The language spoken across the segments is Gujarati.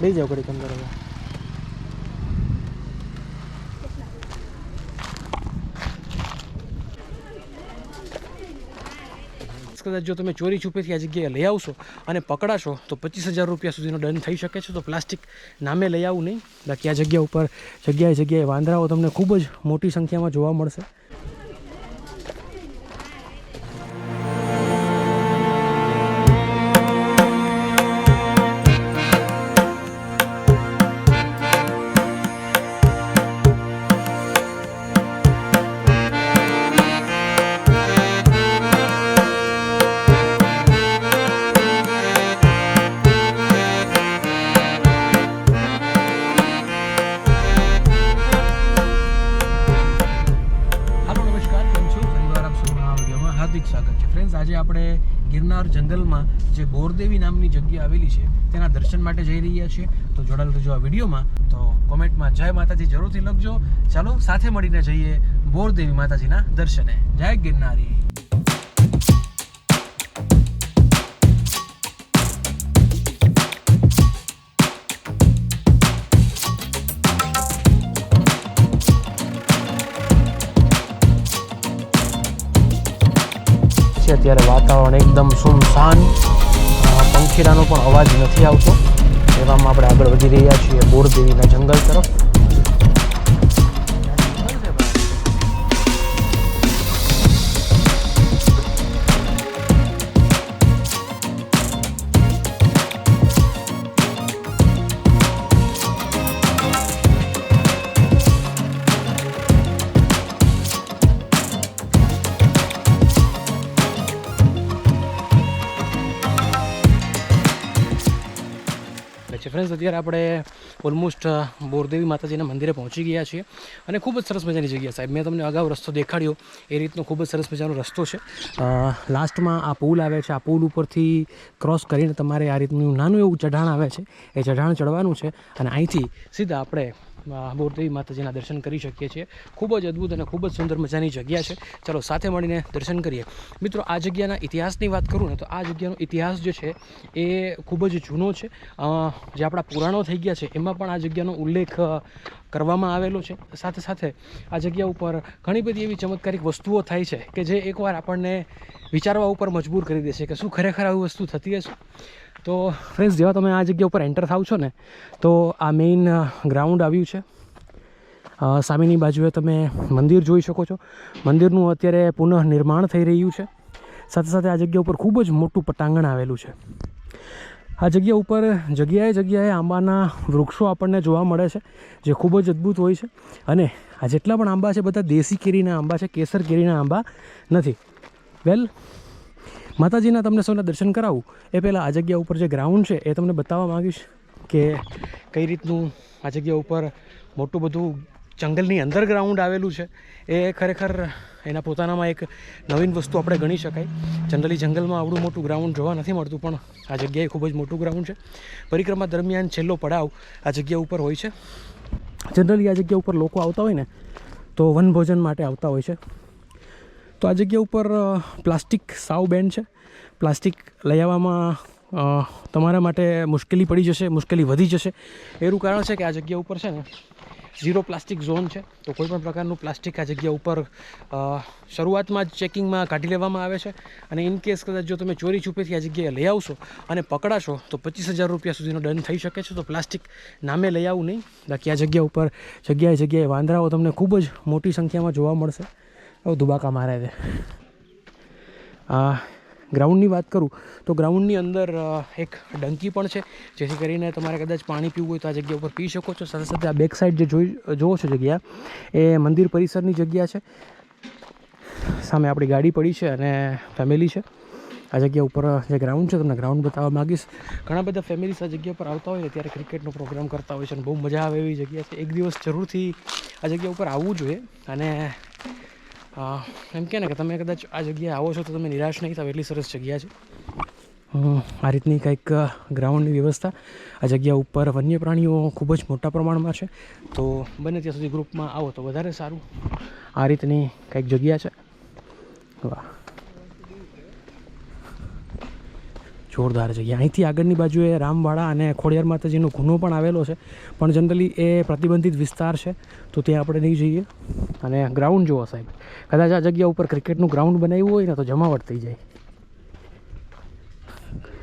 બે જાવ ઘડી અંદર હવે કદાચ જો તમે ચોરી છુપેથી આ જગ્યાએ લઈ આવશો અને પકડાશો, તો પચીસ હજાર રૂપિયા સુધીનો દંડ થઈ શકે છે. તો પ્લાસ્ટિક નામે લઈ આવું નહીં. બાકી આ જગ્યા ઉપર જગ્યાએ જગ્યાએ વાંદરાઓ તમને ખૂબ જ મોટી સંખ્યામાં જોવા મળશે. હાર્દિક સ્વાગત છે. ફ્રેન્ડ્સ આજે આપણે ગિરનાર જંગલમાં જે બોરદેવી નામની જગ્યા આવેલી છે, તેના દર્શન માટે જઈ રહ્યા છીએ. તો જોડાયેલ રહેજો આ વિડીયોમાં. તો કોમેન્ટમાં જય માતાજી જરૂરથી લખજો. ચાલો, સાથે મળીને જઈએ બોરદેવી માતાજીના દર્શને. જય ગિરનારી. અત્યારે વાતાવરણ એકદમ સુમસાન. પંખીડાનો પણ અવાજ નથી આવતો. એવામાં આપણે આગળ વધી રહ્યા છીએ બોરદેવીના જંગલ તરફ. ફ્રેન્ડ્સ અત્યારે આપણે ઓલમોસ્ટ બોરદેવી માતાજીના મંદિરે પહોંચી ગયા છીએ અને ખૂબ જ સરસ મજાની જગ્યા સાહેબ. મેં તમને અગાઉ રસ્તો દેખાડ્યો, એ રીતનો ખૂબ જ સરસ મજાનો રસ્તો છે. લાસ્ટમાં આ પુલ આવે છે, આ પુલ ઉપરથી ક્રોસ કરીને તમારે આ રીતનું નાનું એવું ચઢાણ આવે છે. એ ચઢાણ ચડવાનું છે અને અહીંથી સીધા આપણે બોરદેવી માતાજીના દર્શન કરી શકીએ છીએ. ખૂબ જ અદ્ભુત અને ખૂબ જ સુંદર મજાની જગ્યા છે. ચાલો સાથે મળીને દર્શન કરીએ. મિત્રો, આ જગ્યાના ઇતિહાસની વાત કરું ને તો આ જગ્યાનો ઇતિહાસ જે છે એ ખૂબ જ જૂનો છે. જે આપણા પુરાણો થઈ ગયા છે, એમાં પણ આ જગ્યાનો ઉલ્લેખ કરવામાં આવેલો છે. સાથે સાથે આ જગ્યા ઉપર ઘણી બધી એવી ચમત્કારિક વસ્તુઓ થાય છે કે જે એકવાર આપણને વિચારવા ઉપર મજબૂર કરી દેશે કે શું ખરેખર આવી વસ્તુ થતી હશે. તો ફ્રેન્ડ્સ જેવા તમે આ જગ્યા ઉપર એન્ટર થાવ છો ને, તો આ મેઇન ગ્રાઉન્ડ આવ્યું છે. સામેની બાજુએ તમે મંદિર જોઈ શકો છો. મંદિરનું અત્યારે પુનઃનિર્માણ થઈ રહ્યું છે. સાથે સાથે આ જગ્યા ઉપર ખૂબ જ મોટું પટાંગણ આવેલું છે. આ જગ્યા ઉપર જગ્યાએ જગ્યાએ આંબાના વૃક્ષો આપણને જોવા મળે છે, જે ખૂબ જ અદ્ભુત હોય છે. અને આ જેટલા પણ આંબા છે, બધા દેશી કેરીના આંબા છે, કેસર કેરીના આંબા નથી. વેલ માતાજીના તમને સૌના દર્શન કરાવું. એ પહેલાં આ જગ્યા ઉપર જે ગ્રાઉન્ડ છે, એ તમને બતાવવા માંગીશ કે કઈ રીતનું આ જગ્યા ઉપર મોટું બધું જંગલની અંદર ગ્રાઉન્ડ આવેલું છે. એ ખરેખર એના પોતાનામાં એક નવીન વસ્તુ આપણે ગણી શકાય. જનરલી જંગલમાં આવડું મોટું ગ્રાઉન્ડ જોવા નથી મળતું, પણ આ જગ્યાએ ખૂબ જ મોટું ગ્રાઉન્ડ છે. પરિક્રમા દરમિયાન છેલ્લો પડાવ આ જગ્યા ઉપર હોય છે. જનરલી આ જગ્યા ઉપર લોકો આવતા હોય ને, તો વનભોજન માટે આવતા હોય છે. તો આ જગ્યા ઉપર પ્લાસ્ટિક સાવ બેન છે. પ્લાસ્ટિક લઈ આવવામાં તમારા માટે મુશ્કેલી પડી જશે, મુશ્કેલી વધી જશે. એનું કારણ છે કે આ જગ્યા ઉપર છે ને, ઝીરો પ્લાસ્ટિક ઝોન છે. તો કોઈપણ પ્રકારનું પ્લાસ્ટિક આ જગ્યા ઉપર શરૂઆતમાં જ ચેકિંગમાં કાઢી લેવામાં આવે છે. અને ઇન કેસ કદાચ જો તમે ચોરી છુપેથી આ જગ્યાએ લઈ આવશો અને પકડાશો, તો પચીસ હજાર રૂપિયા સુધીનો દંડ થઈ શકે છે. તો પ્લાસ્ટિક નામે લઈ આવવું નહીં. બાકી આ જગ્યા ઉપર જગ્યાએ જગ્યાએ વાંદરાઓ તમને ખૂબ જ મોટી સંખ્યામાં જોવા મળશે. દુબાકા મારે છે ગ્રાઉન્ડની વાત કરું, તો ગ્રાઉન્ડની અંદર એક ડંકી પણ છે, જેથી કરીને તમારે કદાચ પાણી પીવું હોય તો આ જગ્યા ઉપર પી શકો છો. સાથે સાથે આ બેક સાઈડ જે જોઈ, જોવો છો જગ્યા, એ મંદિર પરિસરની જગ્યા છે. સામે આપણી ગાડી પડી છે અને ફેમિલી છે. આ જગ્યા ઉપર જે ગ્રાઉન્ડ છે, તમને ગ્રાઉન્ડ બતાવવા માગીશ. ઘણા બધા ફેમિલીસ આ જગ્યા પર આવતા હોય ત્યારે ક્રિકેટનો પ્રોગ્રામ કરતા હોય છે અને બહુ મજા આવે એવી જગ્યા છે. એક દિવસ જરૂરથી આ જગ્યા ઉપર આવવું જોઈએ અને એમ કે ને કે તમે કદાચ આ જગ્યાએ આવો છો તો તમે નિરાશ નહીં થાવ, એટલી સરસ જગ્યા છે. આ રીતની કંઈક ગ્રાઉન્ડની વ્યવસ્થા. આ જગ્યા ઉપર વન્ય પ્રાણીઓ ખૂબ જ મોટા પ્રમાણમાં છે. તો બને ત્યાં સુધી ગ્રુપમાં આવો તો વધારે સારું. આ રીતની કંઈક જગ્યા છે. વાહ. જોરદાર જગ્યા અહીંથી આગળની બાજુએ રામવાડા અને ખોડિયાર માતાજીનો ગુનો પણ આવેલો છે. પણ જનરલી એ પ્રતિબંધિત વિસ્તાર છે, તો ત્યાં આપણે નહીં જઈએ. અને ગ્રાઉન્ડ જુઓ સાહેબ. કદાચ આ જગ્યા ઉપર ક્રિકેટનું ગ્રાઉન્ડ બનાવ્યું હોય ને, તો જમાવટ થઈ જાય.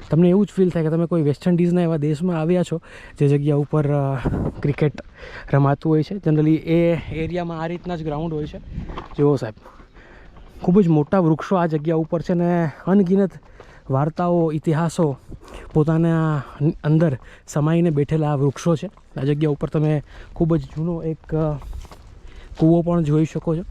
તમને એવું જ ફીલ થાય કે તમે કોઈ વેસ્ટ ઇન્ડિઝના એવા દેશમાં આવ્યા છો, જે જગ્યા ઉપર ક્રિકેટ રમાતું હોય છે. જનરલી એ એરિયામાં આ રીતના જ ગ્રાઉન્ડ હોય છે. જુઓ સાહેબ. ખૂબ જ મોટા વૃક્ષો આ જગ્યા ઉપર છે ને અનગિનત વાર્તાઓ, ઇતિહાસો પોતાના અંદર સમાઈને બેઠેલા આ વૃક્ષો છે. આ જગ્યા ઉપર તમે ખૂબ જ જૂનો એક કૂવો પણ જોઈ શકો છો.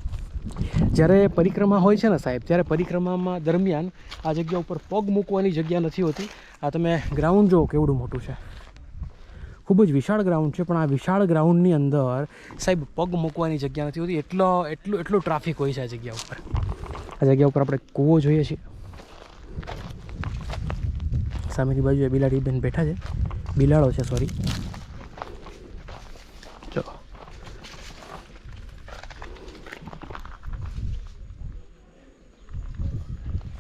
જ્યારે પરિક્રમા હોય છે ને સાહેબ, ત્યારે પરિક્રમામાં દરમિયાન આ જગ્યા ઉપર પગ મૂકવાની જગ્યા નથી હોતી. આ તમે ગ્રાઉન્ડ જુઓ કેવડું મોટું છે. ખૂબ જ વિશાળ ગ્રાઉન્ડ છે, પણ આ વિશાળ ગ્રાઉન્ડની અંદર સાહેબ પગ મૂકવાની જગ્યા નથી હોતી. એટલો, એટલું એટલું ટ્રાફિક હોય છે આ જગ્યા ઉપર. આ જગ્યા ઉપર આપણે કૂવો જોઈએ છીએ. સામેની બાજુએ બિલાડી બેન બેઠા છે. બિલાડો છે સોરી ચલો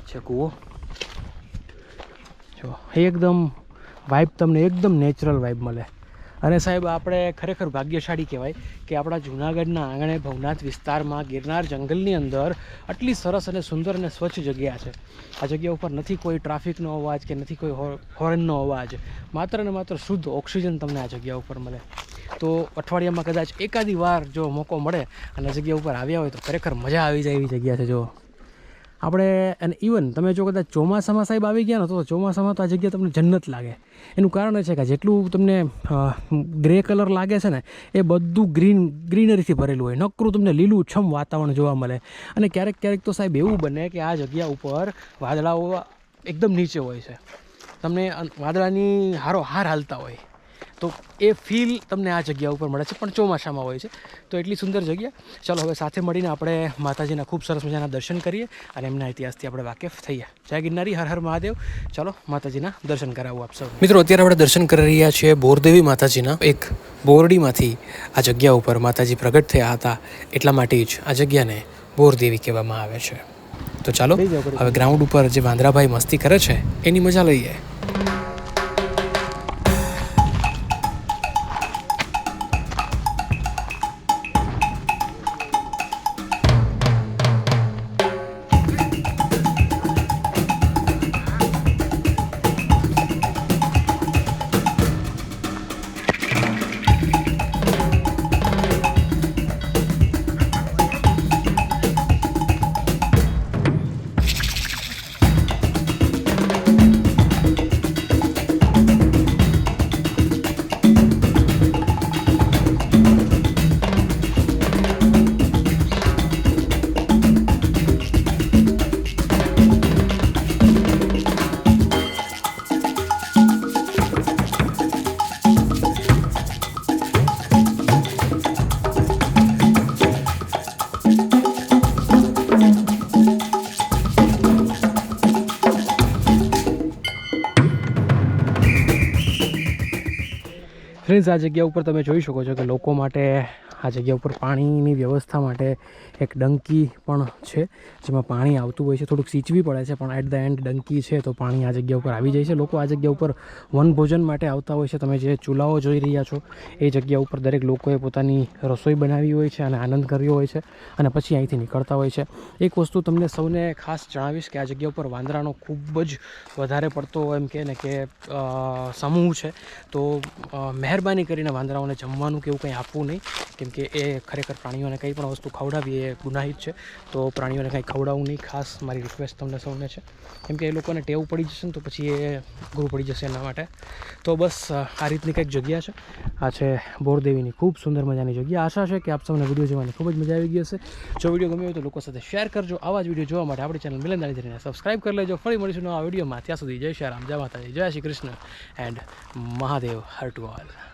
છે કૂવો. જો, એકદમ વાઇબ તમને એકદમ નેચરલ વાઇબ મળે. અને સાહેબ, આપણે ખરેખર ભાગ્યશાળી કહેવાય કે આપણા જૂનાગઢના આંગણે ભવનાથ વિસ્તારમાં ગિરનાર જંગલની અંદર આટલી સરસ અને સુંદર અને સ્વચ્છ જગ્યા છે. આ જગ્યા ઉપર નથી કોઈ ટ્રાફિકનો અવાજ કે નથી કોઈ હોર્નનો અવાજ. માત્ર ને માત્ર શુદ્ધ ઓક્સિજન તમને આ જગ્યા ઉપર મળે. તો અઠવાડિયામાં કદાચ એકાદી વાર જો મોકો મળે અને જગ્યા ઉપર આવ્યા હોય તો ખરેખર મજા આવી જાય એવી જગ્યા છે જો આપણે અને ઇવન તમે જો કદાચ ચોમાસામાં સાહેબ આવી ગયા ને તો ચોમાસામાં તો આ જગ્યા તમને જન્નત લાગે. એનું કારણ એ છે કે જેટલું તમને ગ્રે કલર લાગે છે ને, એ બધું ગ્રીન ગ્રીનરીથી ભરેલું હોય. નકરું તમને લીલું છમ વાતાવરણ જોવા મળે. અને ક્યારેક ક્યારેક તો સાહેબ એવું બને કે આ જગ્યા ઉપર વાદળાઓ એકદમ નીચે હોય છે. તમને વાદળાની હારો, હાર હાલતા હોય. તો એ ફીલ તમને આ જગ્યા ઉપર મળે છે પણ ચોમાસામાં હોય છે. તો એટલી સુંદર જગ્યા. ચાલો હવે સાથે મળીને આપણે માતાજીના ખૂબ સરસ મજાના દર્શન કરીએ અને એમના ઇતિહાસથી આપણે વાકેફ થઈએ. જય ગિરનારી હર હર મહાદેવ. ચાલો માતાજીના દર્શન કરાવું આપ સૌ મિત્રો અત્યારે આપણે દર્શન કરી રહ્યા છીએ બોરદેવી માતાજીના એક બોરડીમાંથી. આ જગ્યા ઉપર માતાજી પ્રગટ થયા હતા એટલા માટે જ આ જગ્યાને બોરદેવી કહેવામાં આવે છે. તો ચાલો હવે ગ્રાઉન્ડ ઉપર જે વાંદરાભાઈ મસ્તી કરે છે એની મજા લઈએ. ફ્રેન્ડ્સ આ જગ્યા ઉપર તમે જોઈ શકો છો કે લોકો માટે આ જગ્યા ઉપર પાણીની વ્યવસ્થા માટે એક ડંકી પણ છે, જેમાં પાણી આવતું હોય છે. થોડુંક સિંચવી પડે છે, પણ એટ ધ એન્ડ ડંકી છે, તો પાણી આ જગ્યા ઉપર આવી જાય છે. લોકો આ જગ્યા ઉપર વનભોજન માટે આવતા હોય છે. તમે જે ચૂલાઓ જોઈ રહ્યા છો, એ જગ્યા ઉપર દરેક લોકોએ પોતાની રસોઈ બનાવી હોય છે અને આનંદ કર્યો હોય છે અને પછી અહીંથી નીકળતા હોય છે. એક વસ્તુ તમને સૌને ખાસ જણાવીશ કે આ જગ્યા ઉપર વાંદરાનો ખૂબ જ વધારે પડતો એમ કે ને કે સમૂહ છે. તો મહેરબાની કરીને વાંદરાઓને જમવાનું કે એવું કંઈ આપવું નહીં. કેમ કે એ ખરેખર પ્રાણીઓને કંઈ પણ વસ્તુ ખવડાવી એ ગુનાહિત છે, તો પ્રાણીઓને કંઈ ખવડાવવું નહીં. ખાસ મારી રિક્વેસ્ટ તમને સૌને છે. કેમ કે એ લોકોને ટેવ પડી જશે ને તો પછી એ ગુરુ પડી જશે એના માટે. તો બસ, આ રીતની કંઈક જગ્યા છે. આ છે બોરદેવીની ખૂબ સુંદર મજાની જગ્યા. આશા છે કે આપ સૌને વીડિયો જોવાની ખૂબ જ મજા આવી ગઈ હશે. જો વીડિયો ગમ્યો હોય તો લોકો સાથે શેર કરજો. આવા જ વીડિયો જોવા માટે આપણી ચેનલ મિલન જઈને સબસ્ક્રાઈબ કરી લેજો. ફરી મળીશું નવા વિડીયોમાં. ત્યાં સુધી જય શ્રી રામ. જય માતાજી. જય Shri Krishna. And Mahadev Har to all.